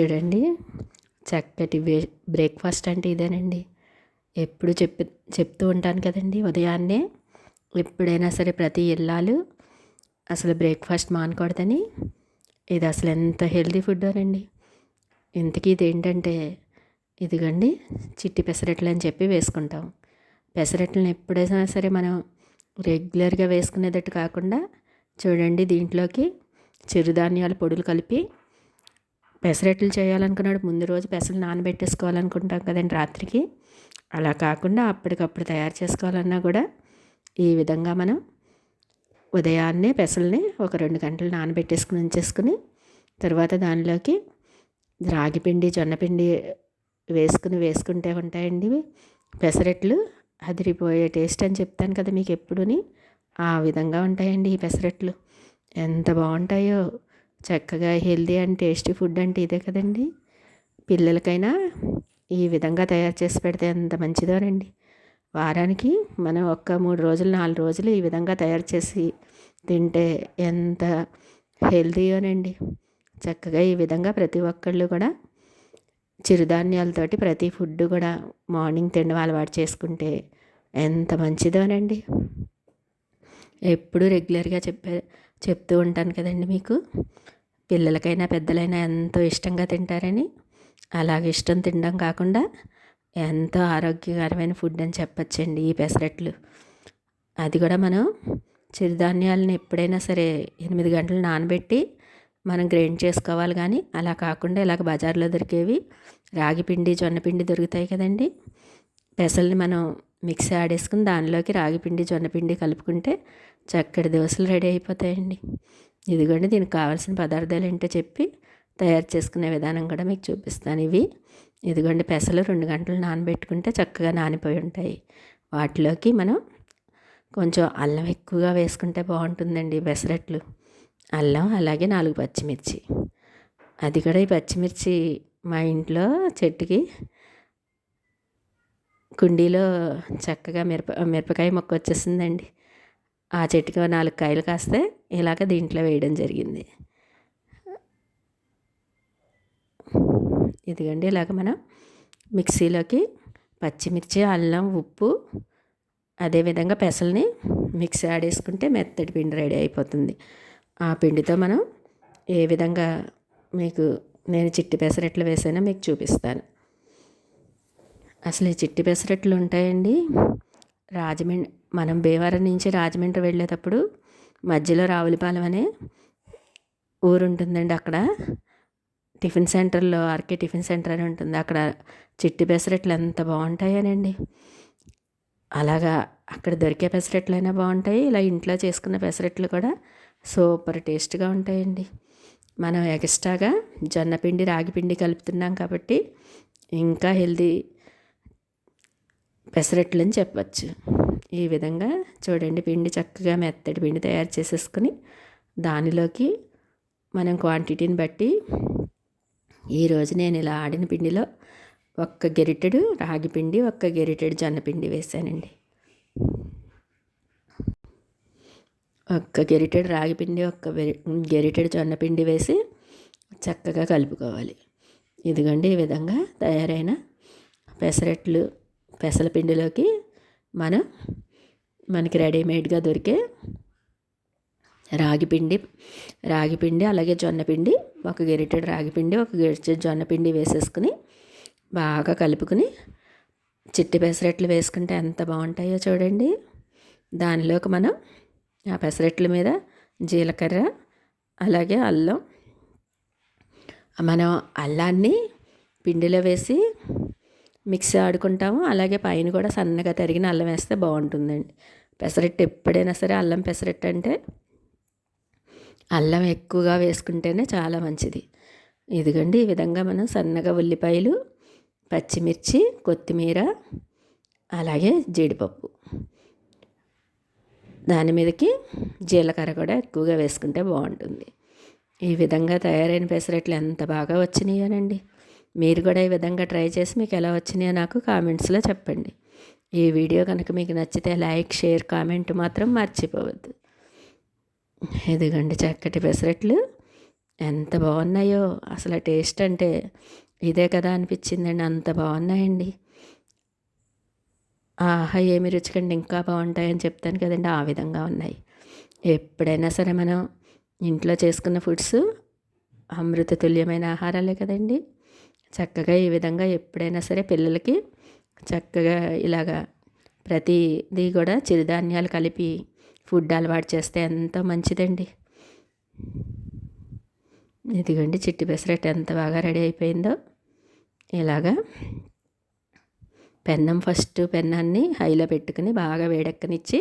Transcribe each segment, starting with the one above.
చూడండి. చక్కటి బ్రేక్ఫాస్ట్ అంటే ఇదేనండి. ఎప్పుడు చెప్పి చెప్తూ ఉంటాను కదండి ఉదయాన్నే. ఎప్పుడైనా సరే ప్రతి ఇల్లాలు అసలు బ్రేక్ఫాస్ట్ మానకూడదని. ఇది అసలు ఎంత హెల్తీ ఫుడ్ అనండి. ఇంతకీ ఇది ఏంటంటే ఇదిగండి చిట్టి పెసరట్లు అని చెప్పి వేసుకుంటాం. పెసరట్లను ఎప్పుడైనా సరే మనం రెగ్యులర్గా వేసుకునేటట్టు కాకుండా చూడండి దీంట్లోకి చిరుధాన్యాల పొడులు కలిపి పెసరట్లు చేయాలనుకున్నాడు. ముందు రోజు పెసలు నానబెట్టేసుకోవాలనుకుంటాం కదండి రాత్రికి. అలా కాకుండా అప్పటికప్పుడు తయారు చేసుకోవాలన్నా కూడా ఈ విధంగా మనం ఉదయాన్నే పెసల్ని ఒక రెండు గంటలు నానబెట్టేసుకుని ఉంచేసుకుని తర్వాత దానిలోకి రాగిపిండి జొన్నపిండి వేసుకుని వేసుకుంటే ఉంటాయండి పెసరట్లు అదిరిపోయే టేస్ట్ అని చెప్తాను కదా మీకు ఎప్పుడుని. ఆ విధంగా ఉంటాయండి ఈ పెసరట్లు. ఎంత బాగుంటాయో చక్కగా హెల్దీ అండ్ టేస్టీ ఫుడ్ అంటే ఇదే కదండి. పిల్లలకైనా ఈ విధంగా తయారు చేసి పెడితే ఎంత మంచిదోనండి. వారానికి మనం ఒక్క మూడు రోజులు నాలుగు రోజులు ఈ విధంగా తయారు చేసి తింటే ఎంత హెల్దీయోనండి. చక్కగా ఈ విధంగా ప్రతి ఒక్కళ్ళు కూడా చిరుధాన్యాలతోటి ప్రతి ఫుడ్ కూడా మార్నింగ్ తిండి అలవాటు చేసుకుంటే ఎంత మంచిదోనండి. ఎప్పుడు రెగ్యులర్గా చెప్పే చెప్తూ ఉంటాను కదండి మీకు. పిల్లలకైనా పెద్దలైనా ఎంతో ఇష్టంగా తింటారని. అలాగ ఇష్టం తినడం కాకుండా ఎంతో ఆరోగ్యకరమైన ఫుడ్ అని చెప్పచ్చండి ఈ పెసరట్లు. అది కూడా మనం చిరుధాన్యాలను ఎప్పుడైనా సరే ఎనిమిది గంటలు నానబెట్టి మనం గ్రైండ్ చేసుకోవాలి కానీ అలా కాకుండా ఇలాగ బజార్లో దొరికేవి రాగి పిండి జొన్నపిండి దొరుకుతాయి కదండి. పెసల్ని మనం మిక్సీ ఆడేసుకుని దానిలోకి రాగిపిండి జొన్నపిండి కలుపుకుంటే చక్కటి దోశలు రెడీ అయిపోతాయండి. ఇదిగోండి దీనికి కావాల్సిన పదార్థాలు ఏంటో చెప్పి తయారు చేసుకునే విధానం కూడా మీకు చూపిస్తాను ఇవి. ఇదిగోండి పెసలు రెండు గంటలు నానబెట్టుకుంటే చక్కగా నానిపోయి ఉంటాయి. వాటిలోకి మనం కొంచెం అల్లం ఎక్కువగా వేసుకుంటే బాగుంటుందండి పెసరట్లు. అల్లం అలాగే నాలుగు పచ్చిమిర్చి. అది కూడా ఈ పచ్చిమిర్చి మా ఇంట్లో చెట్టుకి కుండీలో చక్కగా మిరప మిరపకాయ మొక్క వచ్చేసిందండి. ఆ చెట్టుకి నాలుగు కాయలు కాస్తే ఇలాగ దీంట్లో వేయడం జరిగింది. ఇదిగండి ఇలాగ మనం మిక్సీలోకి పచ్చిమిర్చి అల్లం ఉప్పు అదేవిధంగా పెసల్ని మిక్సీ ఆడేసుకుంటే మెత్తటి పిండి రెడీ అయిపోతుంది. ఆ పిండితో మనం ఏ విధంగా మీకు నేను చిట్టి పెసరెట్లు వేసానో మీకు చూపిస్తాను. అసలు ఈ చిట్టి పెసరట్లు ఉంటాయండి. రాజమండ్రి మనం భీమవరం నుంచి రాజమండ్రి వెళ్ళేటప్పుడు మధ్యలో రావులపాలెం అనే ఊరు ఉంటుందండి అక్కడ. టిఫిన్ సెంటర్లో ఆర్కే టిఫిన్ సెంటర్ అని ఉంటుంది. అక్కడ చిట్టి పెసరట్లు ఎంత బాగుంటాయనండి. అలాగా అక్కడ దొరికే పెసరట్లైనా బాగుంటాయి. ఇలా ఇంట్లో చేసుకున్న పెసరట్లు కూడా సూపర్ టేస్ట్గా ఉంటాయండి. మనం ఎక్స్ట్రాగా జొన్నపిండి రాగిపిండి కలుపుతున్నాం కాబట్టి ఇంకా హెల్దీ పెసరెట్లు అని చెప్పచ్చు. ఈ విధంగా చూడండి పిండి చక్కగా మెత్తటి పిండి తయారు చేసేసుకొని దానిలోకి మనం క్వాంటిటీని బట్టి ఈరోజు నేను ఇలా ఆడిన పిండిలో ఒక్క గెరిటెడు రాగి పిండి ఒక్క గెరిటెడు జొన్నపిండి వేసానండి. ఒక్క గెరిటెడు రాగి పిండి ఒక్క గెరిటెడు జొన్న పిండి వేసి చక్కగా కలుపుకోవాలి. ఇదిగండి ఈ విధంగా తయారైన పెసరట్లు పెసల పిండిలోకి మనం మనకి రెడీమేడ్గా దొరికే రాగిపిండి రాగిపిండి అలాగే జొన్నపిండి ఒక గెరిటెడ్ రాగిపిండి ఒక గెరిటెడ్ జొన్నపిండి వేసేసుకుని బాగా కలుపుకుని చిట్టి పెసరెట్లు వేసుకుంటే ఎంత బాగుంటాయో చూడండి. దానిలోకి మనం ఆ పెసరట్ల మీద జీలకర్ర అలాగే అల్లం మనం అల్లాన్ని పిండిలో వేసి మిక్సీ ఆడుకుంటాము. అలాగే పైన కూడా సన్నగా తరిగిన అల్లం వేస్తే బాగుంటుందండి. పెసరట్టు ఎప్పుడైనా సరే అల్లం పెసరట్టు అంటే అల్లం ఎక్కువగా వేసుకుంటేనే చాలా మంచిది. ఇదిగండి ఈ విధంగా మనం సన్నగా ఉల్లిపాయలు పచ్చిమిర్చి కొత్తిమీర అలాగే జీడిపప్పు. దాని మీదకి జీలకర్ర కూడా ఎక్కువగా వేసుకుంటే బాగుంటుంది. ఈ విధంగా తయారైన పెసరట్లు ఎంత బాగా వచ్చినాయోనండి. మీరు కూడా ఈ విధంగా ట్రై చేసి మీకు ఎలా వచ్చినాయో నాకు కామెంట్స్లో చెప్పండి. ఈ వీడియో కనుక మీకు నచ్చితే లైక్ షేర్ కామెంట్ మాత్రం మర్చిపోవద్దు. ఎదుగండి చక్కటి పెసరట్లు. ఎంత బాగున్నాయో. అసలు టేస్ట్ అంటే ఇదే కదా అనిపించిందండి. అంత బాగున్నాయండి. ఆహా ఏమి రుచికండి. ఇంకా బాగుంటాయని చెప్తాను కదండి. ఆ విధంగా ఉన్నాయి. ఎప్పుడైనా సరే మనం ఇంట్లో చేసుకున్న ఫుడ్స్ అమృత తుల్యమైన ఆహారాలే కదండి. చక్కగా ఈ విధంగా ఎప్పుడైనా సరే పిల్లలకి చక్కగా ఇలాగా ప్రతిదీ కూడా చిరుధాన్యాలు కలిపి ఫుడ్ అలవాటు చేస్తే ఎంతో మంచిదండి. ఇదిగోండి చిట్టి పెసరట్టు ఎంత బాగా రెడీ అయిపోయిందో. ఇలాగా పెన్నం ఫస్ట్ పెన్నాన్ని హైలో పెట్టుకుని బాగా వేడెక్కనిచ్చి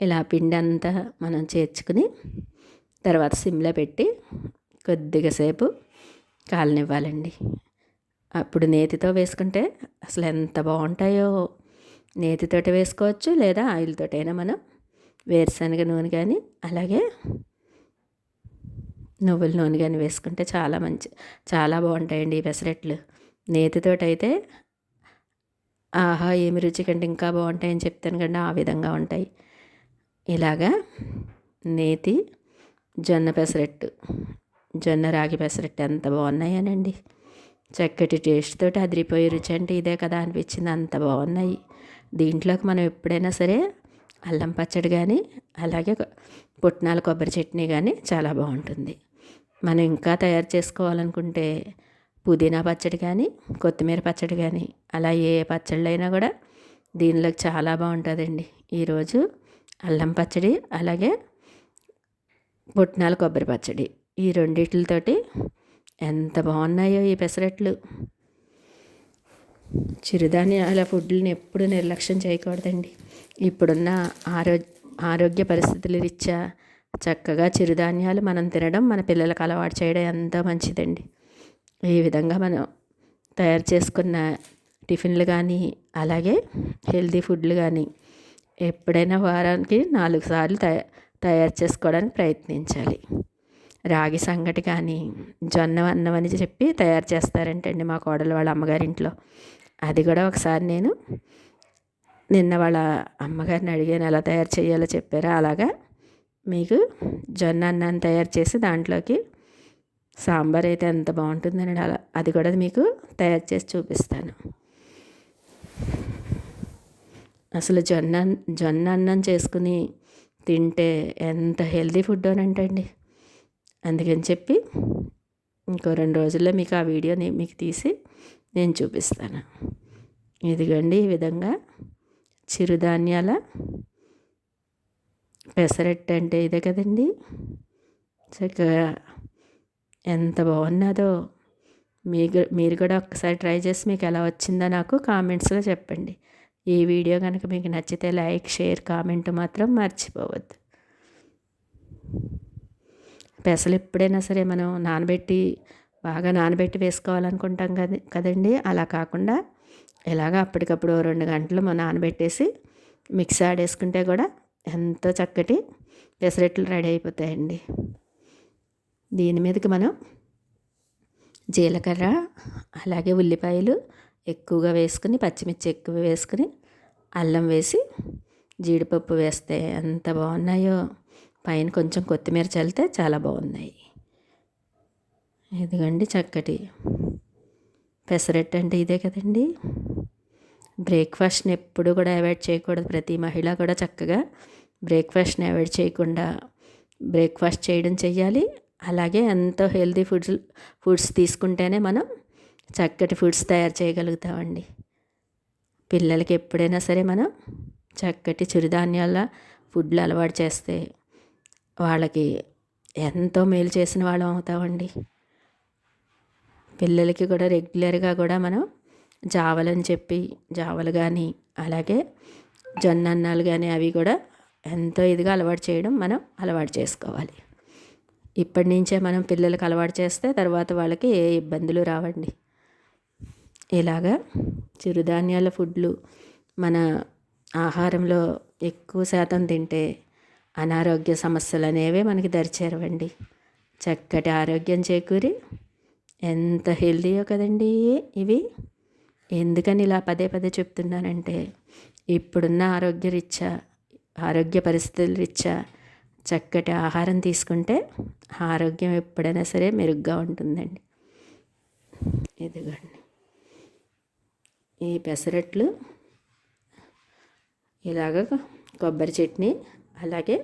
ఇలా పిండి అంతా మనం చేర్చుకుని తర్వాత సిమ్లో పెట్టి కొద్దిగా సేపు కాలనివ్వాలండి. అప్పుడు నేతితో వేసుకుంటే అసలు ఎంత బాగుంటాయో. నేతితోటి వేసుకోవచ్చు లేదా ఆయిల్తోటైనా మనం వేరుశనగ నూనె కానీ అలాగే నువ్వుల నూనె కానీ వేసుకుంటే చాలా మంచి చాలా బాగుంటాయండి ఈ పెసరట్లు. నేతితోటైతే ఆహా ఏమి రుచి కంటే ఇంకా బాగుంటాయని చెప్తాను కంటే ఆ విధంగా ఉంటాయి. ఇలాగా నేతి జొన్న పెసరట్టు జొన్న రాగి పెసరట్టు ఎంత బాగున్నాయనండి. చక్కటి టేస్ట్ తోటి అదిరిపోయే రుచి అంటే ఇదే కదా అనిపించింది. అంత బాగున్నాయి. దీంట్లోకి మనం ఎప్పుడైనా సరే అల్లం పచ్చడి కానీ అలాగే పుట్నాల కొబ్బరి చట్నీ కానీ చాలా బాగుంటుంది. మనం ఇంకా తయారు చేసుకోవాలనుకుంటే పుదీనా పచ్చడి కానీ కొత్తిమీర పచ్చడి కానీ అలా ఏ పచ్చళ్ళైనా కూడా దీనిలోకి చాలా బాగుంటుందండి. ఈరోజు అల్లం పచ్చడి అలాగే పుట్నాల కొబ్బరి పచ్చడి ఈ రెండిట్లతోటి ఎంత బాగున్నాయో ఈ పెసరట్లు. చిరుధాన్యాల ఫుడ్ని ఎప్పుడు నిర్లక్ష్యం చేయకూడదండి. ఇప్పుడున్న ఆరోగ్య ఆరోగ్య పరిస్థితుల రీత్యా చక్కగా చిరుధాన్యాలు మనం తినడం మన పిల్లలకు అలవాటు చేయడం ఎంతో మంచిదండి. ఈ విధంగా మనం తయారు చేసుకున్న టిఫిన్లు కానీ అలాగే హెల్తీ ఫుడ్లు కానీ ఎప్పుడైనా వారానికి నాలుగు సార్లు తయ తయారు చేసుకోవడానికి ప్రయత్నించాలి. రాగి సంగటి కానీ జొన్న అన్నం అని చెప్పి తయారు చేస్తారంటండి మా కోడలు వాళ్ళ అమ్మగారింట్లో. అది కూడా ఒకసారి నేను నిన్న వాళ్ళ అమ్మగారిని అడిగాను ఎలా తయారు చేయాలో చెప్పారా? అలాగా మీకు జొన్న అన్నాన్ని తయారు చేసి దాంట్లోకి సాంబార్ అయితే ఎంత బాగుంటుందని అలా అది కూడా మీకు తయారు చేసి చూపిస్తాను. అసలు జొన్న జొన్న అన్నం చేసుకుని తింటే ఎంత హెల్తీ ఫుడ్ అనంటండి అందుకని చెప్పి ఇంకో రెండు రోజుల్లో మీకు ఆ వీడియోని మీకు తీసి నేను చూపిస్తాను. ఇదిగండి ఈ విధంగా చిరుధాన్యాల పెసరట్టు అంటే ఇదే కదండి. చక్కగా ఎంత బాగున్నదో. మీకు మీరు కూడా ఒక్కసారి ట్రై చేసి మీకు ఎలా వచ్చిందో నాకు కామెంట్స్లో చెప్పండి. ఈ వీడియో కనుక మీకు నచ్చితే లైక్ షేర్ కామెంట్ మాత్రం మర్చిపోవద్దు. పెసలు ఎప్పుడైనా సరే మనం నానబెట్టి బాగా నానబెట్టి వేసుకోవాలనుకుంటాం కదా కదండి. అలా కాకుండా ఇలాగ అప్పటికప్పుడు రెండు గంటలు మనం నానబెట్టేసి మిక్సీ ఆడేసుకుంటే కూడా ఎంతో చక్కటి పెసరెట్లు రెడీ అయిపోతాయండి. దీని మీదకి మనం జీలకర్ర అలాగే ఉల్లిపాయలు ఎక్కువగా వేసుకుని పచ్చిమిర్చి ఎక్కువ వేసుకుని అల్లం వేసి జీడిపప్పు వేస్తే ఎంత బాగున్నాయో. పైన కొంచెం కొత్తిమీర చల్లితే చాలా బాగున్నాయి. ఇదిగండి చక్కటి పెసరెట్ అంటే ఇదే కదండి. బ్రేక్ఫాస్ట్ని ఎప్పుడు కూడా అవాయిడ్ చేయకూడదు. ప్రతి మహిళ కూడా చక్కగా బ్రేక్ఫాస్ట్ని అవాయిడ్ చేయకుండా బ్రేక్ఫాస్ట్ చేయడం చెయ్యాలి. అలాగే ఎంతో హెల్తీ ఫుడ్స్ ఫుడ్స్ తీసుకుంటేనే మనం చక్కటి ఫుడ్స్ తయారు చేయగలుగుతామండి. పిల్లలకి ఎప్పుడైనా సరే మనం చక్కటి చిరుధాన్యాల ఫుడ్లు అలవాటు చేస్తే వాళ్ళకి ఎంతో మేలు చేసిన వాళ్ళం అవుతామండి. పిల్లలకి కూడా రెగ్యులర్గా కూడా మనం జావలని చెప్పి జావలు కానీ అలాగే జొన్న అన్నాలు కానీ అవి కూడా ఎంతో ఇదిగా అలవాటు చేయడం మనం అలవాటు చేసుకోవాలి. ఇప్పటి నుంచే మనం పిల్లలకు అలవాటు చేస్తే తర్వాత వాళ్ళకి ఏ ఇబ్బందులు రావండి. ఇలాగా చిరుధాన్యాల ఫుడ్లు మన ఆహారంలో ఎక్కువ శాతం తింటే అనారోగ్య సమస్యలు అనేవి మనకి దరిచేరవండి. చక్కటి ఆరోగ్యం చేకూరి ఎంత హెల్దీయో కదండి ఇవి. ఎందుకని ఇలా పదే పదే చెప్తున్నానంటే ఇప్పుడున్న ఆరోగ్య రీత్యా ఆరోగ్య పరిస్థితుల రీత్యా చక్కటి ఆహారం తీసుకుంటే ఆరోగ్యం ఎప్పుడైనా సరే మెరుగ్గా ఉంటుందండి. ఇదిగోండి. ఈ పెసరట్లు ఇలాగ కొబ్బరి చట్నీ అలాగే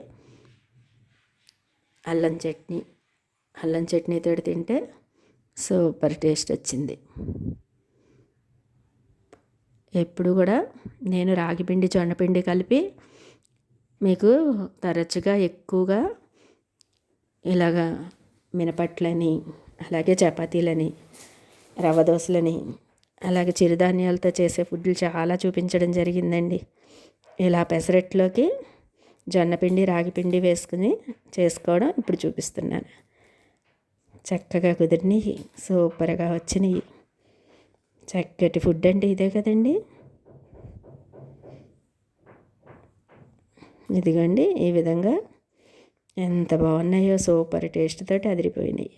అల్లం చట్నీ అల్లం చట్నీతో తింటే సూపర్ టేస్ట్ వచ్చింది. ఎప్పుడు కూడా నేను రాగిపిండి జొన్నపిండి కలిపి మీకు తరచుగా ఎక్కువగా ఇలాగా మినపట్లని అలాగే చపాతీలని రవ్వ దోశలని అలాగే చిరుధాన్యాలతో చేసే ఫుడ్లు చాలా చూపించడం జరిగిందండి. ఇలా పెసరట్లోకి జొన్నపిండి రాగిపిండి వేసుకుని చేసుకోవడం ఇప్పుడు చూపిస్తున్నాను. చక్కగా కుదిరినాయి. సూపర్గా వచ్చినాయి. చక్కటి ఫుడ్ అంటే ఇదే కదండి. ఇదిగోండి ఈ విధంగా ఎంత బాగున్నాయో సూపర్ టేస్ట్ తోటి అదిరిపోయినాయి.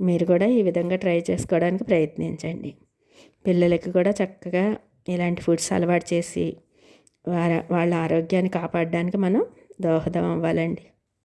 మీరు కూడా ఈ విధంగా ట్రై చేసుకోవడానికి ప్రయత్నించండి. పిల్లలకి కూడా చక్కగా ఇలాంటి ఫుడ్స్ అలవాటు చేసి వాళ్ళ ఆరోగ్యాన్ని కాపాడడానికి మనం దోహదం అవ్వాలండి.